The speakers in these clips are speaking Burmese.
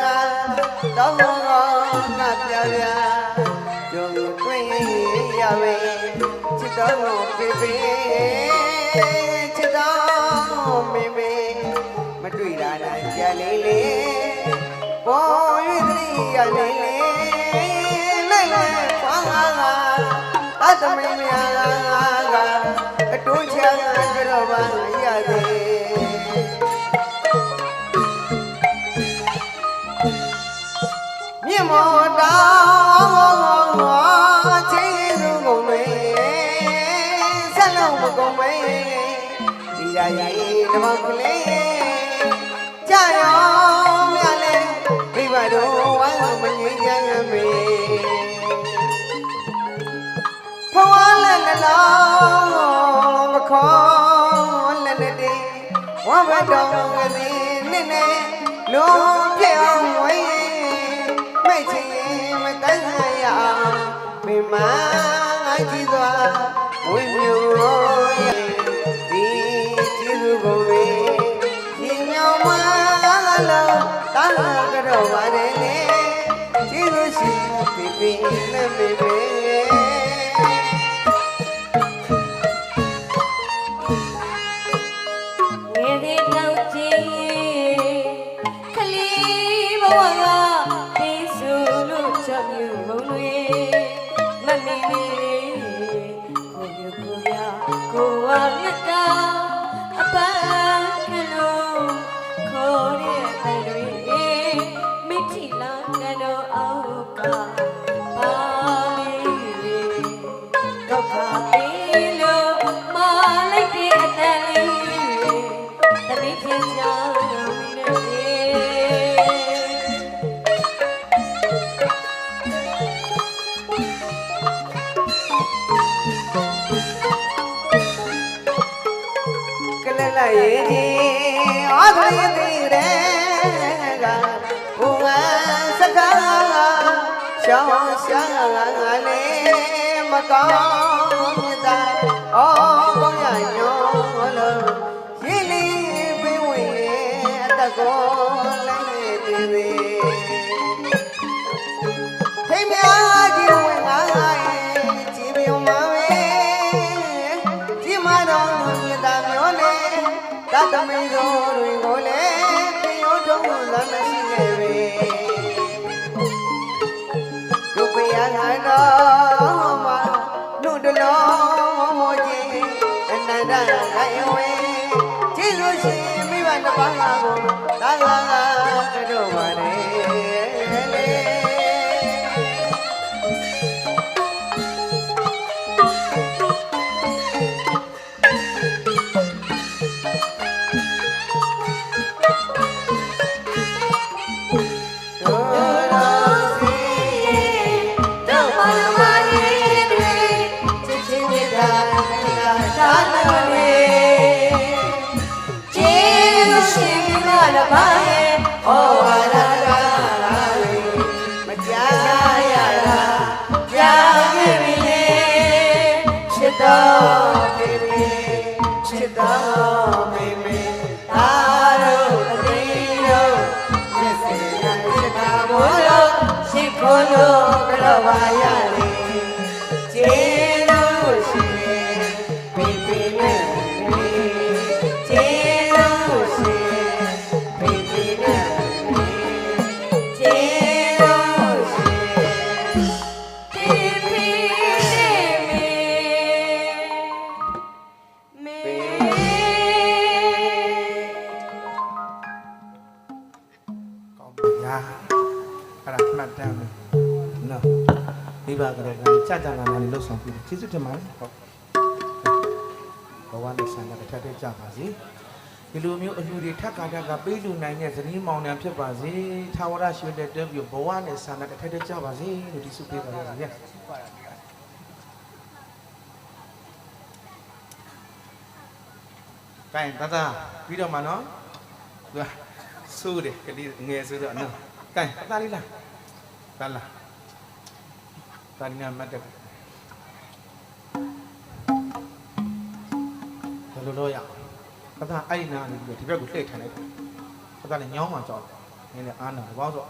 ငါတော်ငေါငါပြပြကြုံတွေ့ရမေချစ်တော်ကိုပြပြချစ်တော်မေမေမတွေ့တာနိုင်ကြလေးလေးပေါ်၍သတိရလေးလေးနိုင်နိုင်ဖောင်းငါငါသတ်သမင်းများငါငါကအတွန်းချံကြတော့ပါရသည် မောင်ကလေးကြာရောမြလဲမိဘတို့ဝမ်းမငြိမ်းချမ်းမေဘဝလည်းနှလုံးမခေါ်လည်းတည်းဝမ်းဘတော်ကလေးနင်းနေလို့ မှာငါကြည့်သွားဝိမြူရဲ့ဒီကြည့်သူကုန်ပြီရှင်မြောင်မှာလာလို့တန်းလာကြတော့ပါတယ်လေကြည့်လို့ရှိပြီပြီနဲ့ပြီ શ્યામ શ્યામ મકાન ઓ ရခိုင်ဝေကြည့်လို့ရှိရင်မိဘတစ်ပါးကိုသာသာကတော့ပါလေ નો ગળવાયા ကလေးကကြာကြာနာနာလေးလှုပ်ဆောင်ပြီးကျေးဇူးတင်ပါတယ်ဟုတ်ဘဝနဲ့ဆန္ဒတစ်ချက်တည်းကြပါစေဒီလိုမျိုးအလှူတွေထက်ကားတက်ကပေးလူနိုင်တဲ့ဇနီးမောင်နှံဖြစ်ပါစေသာဝရရွှေတဲ့တွဲပြီးဘဝနဲ့ဆန္ဒတစ်ချက်တည်းကြပါစေလို့ဒီစုပေးပါရစေကဲတသာပြီးတော့မှနော်ဆိုးတယ်ကလေးငယ်ဆိုးတော့နော်ကဲတသာလေးလားလာလား တာရင်းမတ်တက်ဘယ်လိုလုပ်ရအောင်တသားအဲ့ဒီနာနေပြီးတော့ဒီဘက်ကိုလှည့်ထိုင်လိုက်တယ်။တသားလည်းညောင်းမှကြောက်တယ်။နည်းနည်းအားနာဘာလို့ဆို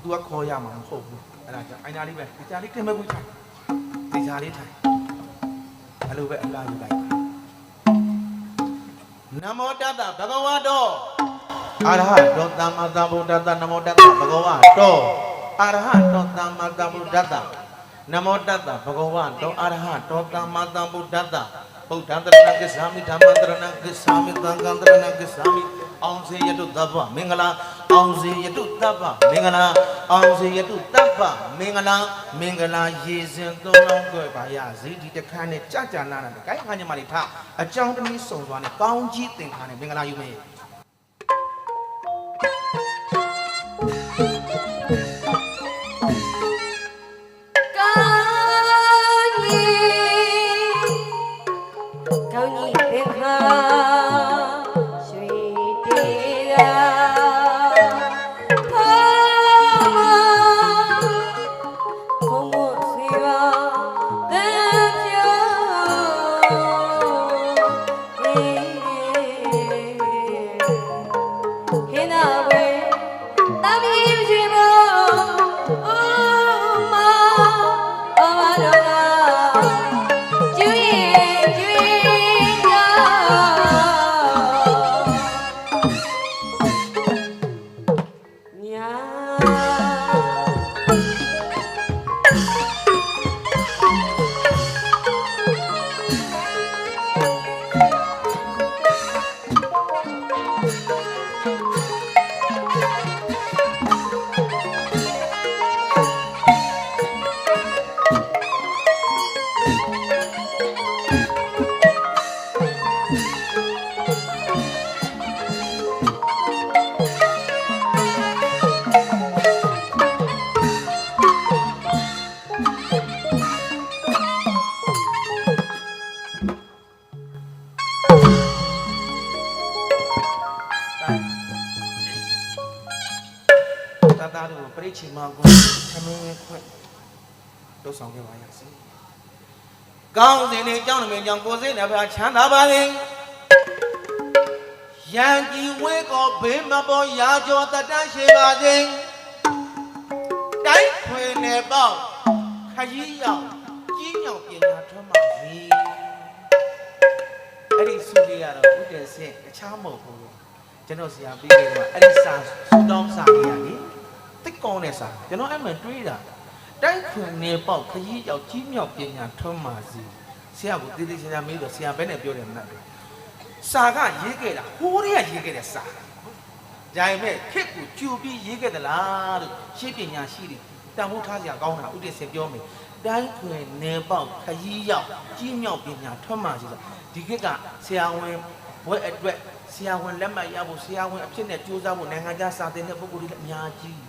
။ तू ကခေါ်ရမှာမဟုတ်ဘူး။အဲ့ဒါကြောင့်အိုင်နာလေးပဲဒီကြားလေးတင်မဲ့ဘူးထိုင်။ဒီကြားလေးထိုင်။အဲ့လိုပဲအလားယူလိုက်ပါ။နမောတတ္တဘဂဝါတောအရဟတောသမ္မာသမ္ဗုဒ္ဓတ္တနမောတတ္တဘဂဝါတောအရဟတောသမ္မာသမ္ဗုဒ္ဓတ္တ နမောတတ္တဘဂဝါတောအရဟတောသမ္မာသမ္ဗုဒ္ဓတ္တဗုဒ္ဓံတရဏဂစ္ဆာမိဓမ္မံတရဏဂစ္ဆာမိသံဃံတရဏဂစ္ဆာမိအောင်စေယတုတပ္ပမင်္ဂလာအောင်စေယတုတပ္ပမင်္ဂလာအောင်စေယတုတပ္ပမင်္ဂလာမင်္ဂလာရေစဉ်သုံးလုံးတွေ့ပါရစေဒီတခါနဲ့ကြာကြာနာနာနဲ့ဂိုင်းခါညမလေးထားအကြောင်းတနည်းစုံသွားနဲ့ကောင်းကြီးသင်္ခါနဲ့မင်္ဂလာယူမယ် တတတို့ပြိချီမကွသမင်းခွင့်တို့ဆောင်ခဲ့ပါရစေကောင်းစဉ်လေးကြောင်းနေကြောင်းကိုစိတ်နဲ့ပါချမ်းသာပါစေရန်ကြီးဝဲကောဘေးမပေါ်ရာကျော်တတန်းရှိပါစေတိုင်းခွေနယ်ပေါ့ခကြီးရောက်ကြီးညောင်ပညာထွန်းပါစေအဲ့ဒီစုလေးကတော့ဥတည်စင်တခြားမဟုတ်ဘူး ကျွန်တော်ဆရာပြီးခဲ့တော့အဲ့ဒီစာစူတောင်းစာလေးရလေတိတ်ကောင်းတဲ့စာကျွန်တော်အဲ့မှတွေးတာတိုင်းခွေနယ်ပေါ့ခကြီးရောက်ကြီးညောင်ပညာထွန်းပါစေဆရာကတည်တည်ချာချာမေးတော့ဆရာဘယ်နဲ့ပြောတယ်မလားစာကရေးခဲ့တာဟိုးတွေကရေးခဲ့တဲ့စာဒါပေမဲ့ခက်ကိုကြူပြီးရေးခဲ့သလားလို့ရှင်းပညာရှိတယ်တန်ဖိုးထားစရာကောင်းတာဥတည်စင်ပြောမယ်တိုင်းခွေနယ်ပေါ့ခကြီးရောက်ကြီးညောင်ပညာထွန်းပါစေဆိုဒီခေတ်ကဆရာဝန်ဘွဲ့အတွက် ဆရာဝန်လက်မှတ်ရဖို့ဆရာဝန်အဖြစ်နဲ့ကြိုးစားဖို့နိုင်ငံခြားစာသင်တဲ့ပုဂ္ဂိုလ်တွေလည်းအများကြီး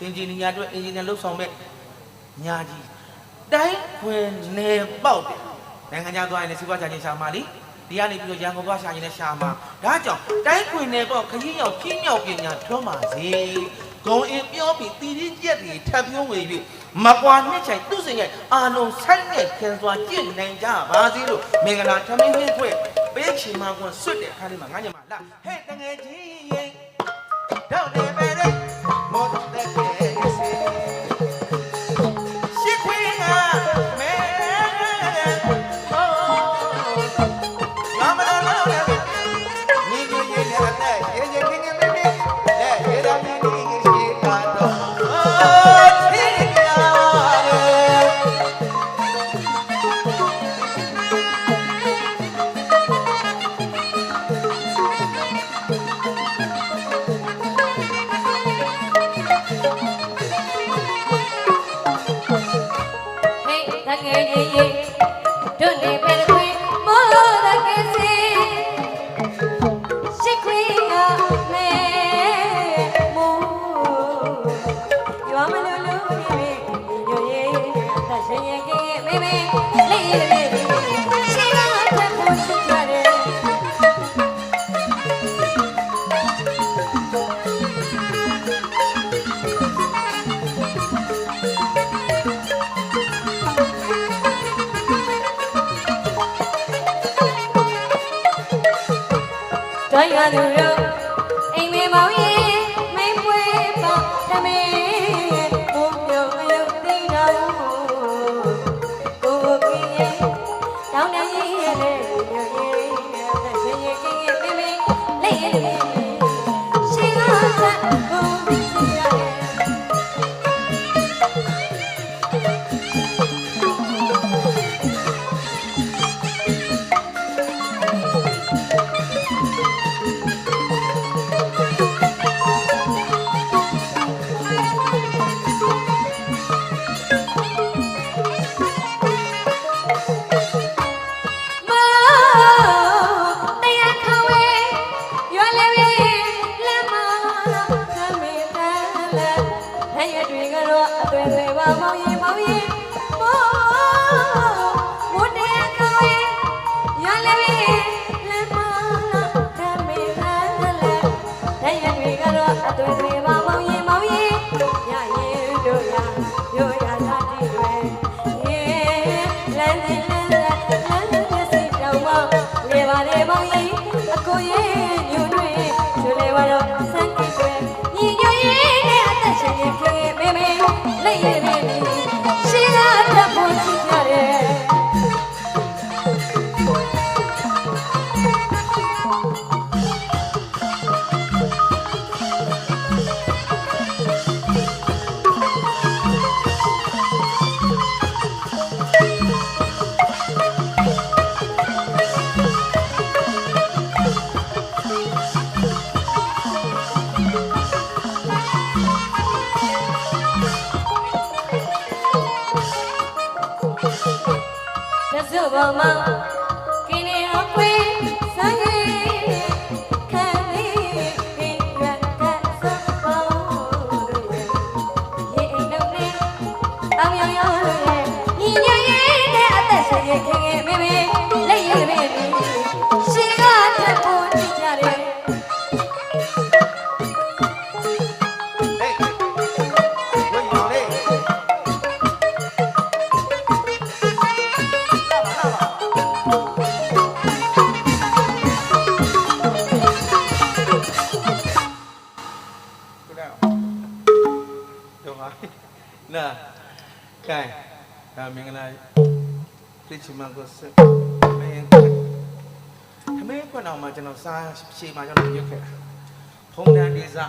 အင်ဂျင်နီယာအတွက်အင်ဂျင်နီယာလုပ်ဆောင်မဲ့အများကြီးတိုင်းခွင်နယ်ပေါက်တယ်နိုင်ငံခြားသွားရင်လည်းစီးပွားချခြင်းရှာမှာလीဒီကနေပြီးတော့ရန်ကုန်သွားရှာရင်လည်းရှာမှာဒါကြောင့်တိုင်းခွင်နယ်ပေါက်ခကြီးရောက်ကြီးမြောက်ပညာထွန်းပါစေဂုံအင်းပြောပြီးတီတီကြက်တွေထပ်ပြုံးဝေပြီးမကွာနှစ်ချိုင်သူ့စင်ရဲ့အာလုံးဆိုင်နဲ့ခင်စွာကြင့်နိုင်ကြပါစေလို့မင်္ဂလာထမင်းဟင်းခွဲ ပေးချင်မှကွန်ဆွတ်တဲ့ခါလေးမှာငါညမလာဟဲ့တငယ်ချင်းရင်တော့တယ်ပဲ စုံ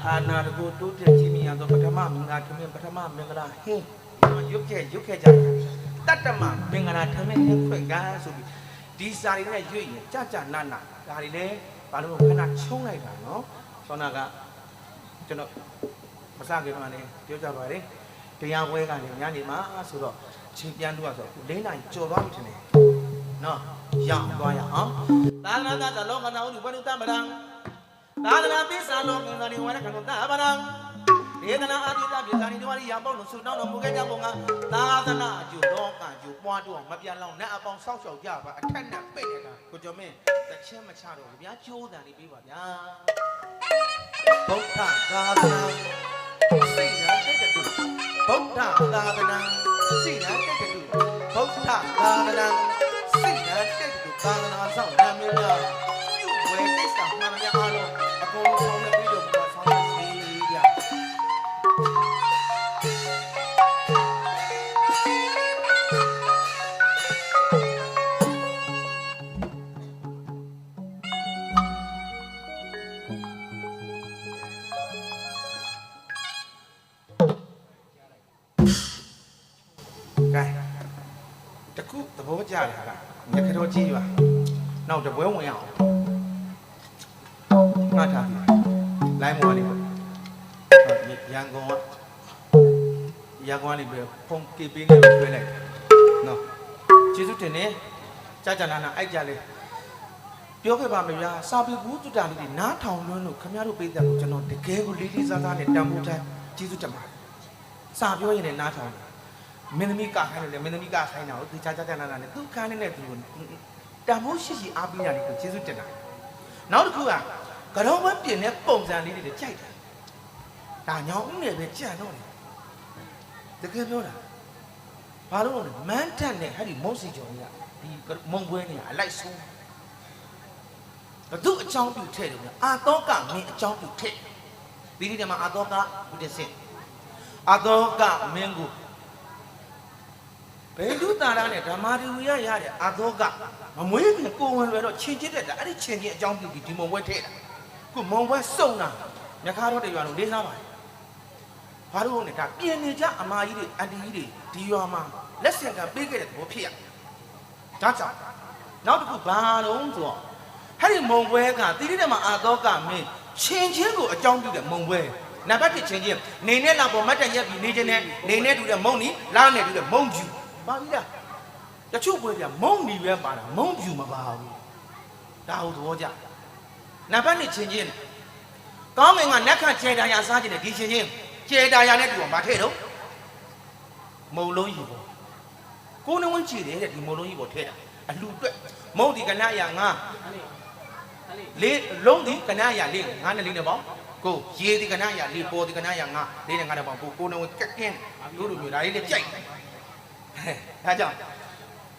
အာနာတကိုတိုးတက်ကြီးမြတ်သောပထမမင်္ဂလာခမင်းပထမမင်္ဂလာဟင်းရွတ်ခဲ့ရွတ်ခဲ့ကြတယ်တတ္တမမင်္ဂလာခမင်းခွင့်ကဆိုပြီးဒီစာရီနဲ့ရွတ်ရင်ကြကြနာနာဒါတွေလည်းဘာလို့ခဏချုံးလိုက်တာနော်ဆောနာကကျွန်တော်မစခင်ကလည်းပြောကြပါတယ်တရားပွဲကလည်းညနေမှာဆိုတော့ချိန်ပြန်တော့ဆိုအခု၄နိုင်ကြော်သွားပြီထင်တယ်နော်ရအောင်သွားရအောင်သာသနာတသလောကနာဥဒုဘနုတမရံ သာသနာပိစာလောကင်္ဂနိဝရကနုတဗရံဒေသနာအာတိတပိသနိတဝရိယပေါလို့ဆုတောင်းတော်မူခဲ့ကြပုံကသာသနာအကျိုးလောကအကျိုးပွားတော့မပြတ်လောက်နဲ့အပေါင်းဆောက်ရှောက်ကြပါအထက်နဲ့ပိတ်နေတာကိုကျော်မင်းတစ်ချက်မချတော့ဘူးဗျာကျိုးတန်လေးပေးပါဗျာဗုဒ္ဓသာသနာစိတ်နာတိတ်တူဗုဒ္ဓသာသနာစိတ်နာတိတ်တူဗုဒ္ဓသာသနာစိတ်နာတိတ်တူသာသနာဆောင်နာမည်များ ခုသဘောကျတယ်ဟာညခတော်ကြီးပါနောက်တပွဲဝင်အောင်ငါထားပြီလိုင်းမော်လေးပေါ့ရန်ကုန်ကရန်ကုန်ကနေပြီးဖုန်ကေပေးနေပြီးလိုက်နော်ကျေးဇူးတင်နေကြာကြာနာနာအိုက်ကြလေပြောခဲ့ပါမယ်ဗျာစာပေဘူးတူတာလေးတွေနားထောင်လွန်းလို့ခင်ဗျားတို့ပေးတဲ့ကိုကျွန်တော်တကယ်ကိုလေးလေးစားစားနဲ့တန်ဖိုးထားကျေးဇူးတင်ပါတယ်စာပြောရင်လည်းနားထောင်တယ် မင်းသမီးကခိုင်းတယ်လေမင်းသမီးကခိုင်းတာကိုသူချာချာချာနာနာနဲ့သူခိုင်းနေတဲ့သူကိုတန်ဖိုးရှိရှိအားပေးရတယ်ကိုကျေးဇူးတင်တာနောက်တစ်ခုကကတော့ဘပြင်တဲ့ပုံစံလေးတွေကြိုက်တယ်ဒါညောင်ဦးနယ်ပဲကြံတော့တယ်တကယ်ပြောတာဘာလို့လဲမန်းတက်နဲ့ဟဲ့ဒီမုတ်စီကျော်ကြီးကဒီမုံပွဲနေအလိုက်ဆုံးဘသူအကြောင်းပြုထည့်တယ်ဗျအာသောကမင်းအကြောင်းပြုထည့်ဒီဒီတမှာအာသောကဘုဒ္ဓဆင့်အာသောကမင်းကို ဘယ်သူတာရနဲ့ဓမ္မာဒီဝိယရတဲ့အာသောကမမွေးခင်ကိုဝင်လွယ်တော့ချင်းချင်းတက်တာအဲ့ဒီချင်းချင်းအကြောင်းပြုပြီးဒီမုံဝဲထည့်တာခုမုံဝဲစုံတာညခါတော့တရွာလုံးလေးစားပါတယ်ဘာလို့လဲဒါပြင်နေကြအမာကြီးတွေအန်တီကြီးတွေဒီရွာမှာလက်ဆင့်ကပေးခဲ့တဲ့သဘောဖြစ်ရဒါကြောင့်နောက်တစ်ခုဘာလုံးဆိုတော့ဟဲ့ဒီမုံပွဲကတိတိတမအာသောကမင်းချင်းချင်းကိုအကြောင်းပြုတဲ့မုံပွဲနံပါတ်1ချင်းချင်းနေနဲ့လာပေါ်မတ်တရက်ပြီးနေချင်းနဲ့နေနဲ့တူတဲ့မုံနီလာနဲ့တူတဲ့မုံဖြူ ပါပြီလားတချို့ပွဲပြမုံနီပဲပါတာမုံဖြူမပါဘူးဒါဟုတ်သဘောကျနံပါတ်2ချင်းချင်းကောင်းမင်းကနက်ခတ်ချေတာရစားခြင်းနဲ့ဒီချင်းချင်းချေတာရနဲ့တူအောင်မထည့်တော့မုံလုံးကြီးပေါ့ကိုယ်နှဝင်းချီတယ်တဲ့ဒီမုံလုံးကြီးပေါ့ထည့်တာအလှအတွက်မုံဒီကနရငါလေးလုံးဒီကနရလေးငါးနဲ့လေးနဲ့ပေါ့ကိုရေဒီကနရလေးပေါ်ဒီကနရငါလေးနဲ့ငါနဲ့ပေါ့ကိုကိုနဲ့ဝင်ကက်ကင်းတို့လိုမျိုးဒါလေးနဲ့ကြိုက်တယ် ဒါကြောင့်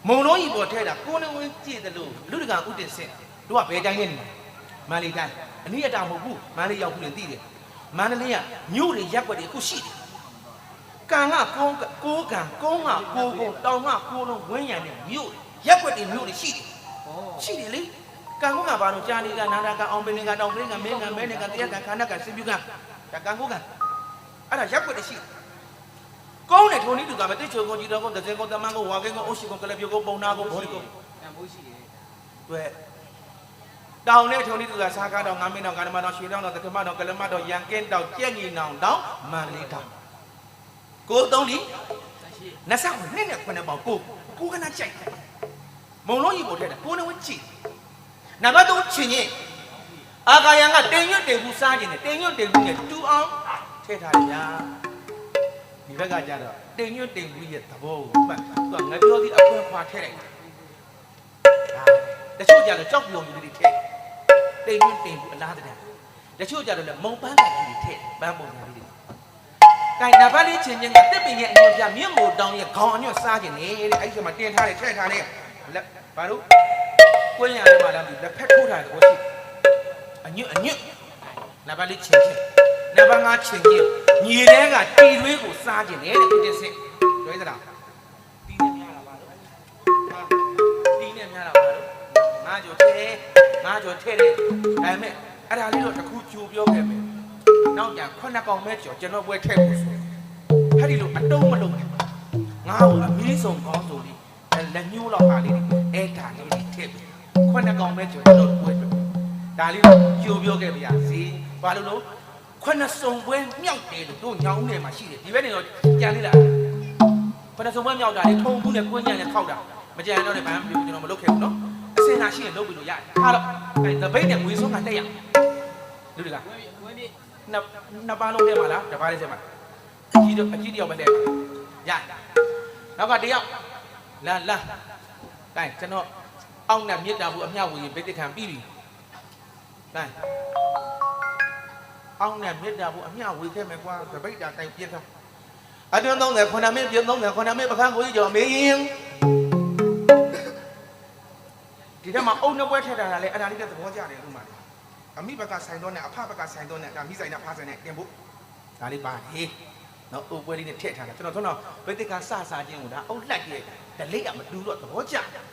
မုံလုံးကြီးပေါ်ထဲတာကိုနဲ့ဝင်ကြည့်တယ်လို့လူတကာဥတည်စင်တို့ကဘယ်တိုင်းနဲ့နေမန္တလေးတိုင်းအနည်းအတာမဟုတ်ဘူးမန္တလေးရောက်ဘူးလေသိတယ်မန္တလေးကမြို့တွေရက်ွက်တွေအခုရှိတယ်ကံကကုန်းကိုးကံကုန်းကကိုးကုန်းတောင်ကကိုးလုံးဝင်းရံတဲ့မြို့ရက်ွက်တွေမြို့တွေရှိတယ်ရှိတယ်လေကံကုန်းကဘာလို့ကြာနေကနာတာကအောင်ပင်ကတောင်ပင်ကမင်းကမဲနေကတရားကခန္ဓာကစင်ပြကဒါကံကုန်းကအဲ့ဒါရက်ွက်တရှိ ကောင်းတယ်ထုံနီးတူကပဲတိတ်ချုံကုန်ကြီးတော့ကုန်တဲ့ကုန်တမန်ကုန်ဝါကင်းကုန်အုတ်ရှိကုန်ကလေးပြုတ်ကုန်ပုံနာကုန်ဘောဒီကုန်တန်ဖိုးရှိတယ်တွေ့တောင်နဲ့ထုံနီးတူကစားကားတော့ငါမင်းတော့ကန္ဓမတော့ရွှေတောင်တော့တက္ကမတော့ကလမတော့ရန်ကင်းတော့ကြက်ညီနောင်တော့မန်လေးတောင်ကိုသုံးလီတန်ရှိနတ်ဆောက်နှစ်နဲ့ခုနှစ်ပေါင်ကိုကိုကနာကြိုက်တယ်မုံလုံးကြီးပေါ်ထက်တယ်ကိုနေဝကြည့်နံပါတ်3ချင်းချင်းအာကာယံကတင်ညွတ်တင်ဘူးစားခြင်းနဲ့တင်ညွတ်တင်ဘူးနဲ့တူအောင်ထည့်ထားတယ်ဗျာဒီ ဘက်ကကြတော့တင်ညွတ်တင်ဘူးရဲ့သဘောကိုမှတ်သူကငါပြောသည်အခွင့်ခွာထည့်လိုက်တချို့ကြတော့ကြောက်ပြုံလူတွေထည့်တင်ညွတ်တင်ဘူးအလားတည်းတချို့ကြတော့လည်းမုံပန်းကလေးတွေထည့်ပန်းပုံစံလေးတွေကဲနံပါတ်လေးချင်းချင်းကတစ်ပင်ရဲ့အညွန့်ပြမြင့်မို့တောင်းရဲ့ခေါင်းအညွန့်စားခြင်းနဲ့တဲ့အဲ့ဒီမှာတင်ထားတယ်ထည့်ထားတယ်လက်ဘာလို့ကိုင်းရတယ်မှာလားဒီလက်ဖက်ထိုးထားတယ်ကိုရှိအညွန့်အညွန့်နံပါတ်လေးချင်းချင်းနံပါတ်5ချင်းချင်း ညီတဲ့ကတီရွေးကိုစားခြင်းနဲ့တဲ့ဦးတင်စစ်တွေ့သလားတီးနေများလားပါလို့ဟာတီးနေများလားပါလို့ငါကြောထဲငါကြောထဲတယ်ဒါပေမဲ့အဲ့ဒါလေးတော့တစ်ခုကြိုပြောခဲ့မယ်နောက်ကြခုနှစ်ကောင်ပဲကြော်ကျွန်တော်ပွဲထည့်ဖို့ဆိုဟဲ့ဒီလိုအတုံးမလုံးနဲ့ငါ့ကိုအမီးဆုံးကောင်းဆိုလေးလက်ညှိုးလောက်ပါလေးအဲ့ဒါလေးတွေထည့်ပြီးခွနဲ့ကောင်ပဲကျွန်တော်တို့ပွဲတယ်ဒါလေးတော့ကြိုပြောခဲ့ပါရစေဘာလို့လို့ ခွနဲ့စုံပွဲမြောက်တယ်လို့တို့ညောင်းနေမှာရှိတယ်ဒီဘက်နေတော့ကြံလေးလားခွနဲ့စုံပွဲမြောက်တာလေထုံဘူးနဲ့ကွင်းညံနဲ့ခောက်တာမကြံတော့လည်းဘာမှမပြောကျွန်တော်မလုပ်ခဲ့ဘူးနော်အစင်သာရှိရင်လုပ်ပြီးလို့ရတယ်ဟာတော့အဲ့တပိတ်နဲ့ငွေဆုံးကတက်ရလူတွေကဝင်းဝင်းပြနှစ်နှစ်ပါးလုံးထဲမှာလားတစ်ပါးလေးထဲမှာအကြီးတော့အကြီးတယောက်ပဲထဲမှာရနောက်ကတယောက်လာလာကဲကျွန်တော်အောက်နဲ့မြစ်တာဘူးအမျှဝေရင်ဗိတ်တခံပြီးပြီကဲ အောက်နဲ့မြစ်တာဘူးအမျှဝေခဲ့မယ်ကွာဗိတ်တာတိုင်ပြင်းထားအတွန်း30ခုနမင်းပြင်း30ခုနမင်းပကန်းကိုကြီးကျော်မေးရင်ဒီထဲမှာအုံနှပွဲထည့်တာလည်းအဲ့ဒါလေးကသဘောကျတယ်လို့မှအမိဘကဆိုင်တော့နဲ့အဖဘကဆိုင်တော့နဲ့ဒါမိဆိုင်နဲ့ဖားဆိုင်နဲ့တင်ဖို့ဒါလေးပါဟေးနော်အုပ်ပွဲလေးနဲ့ထည့်ထားတာကျွန်တော်ဆုံးတော့ဗိတ်တကစစချင်းကိုဒါအုတ်လှက်ရဲ့ဒလိတ်ကမတူတော့သဘောကျတယ်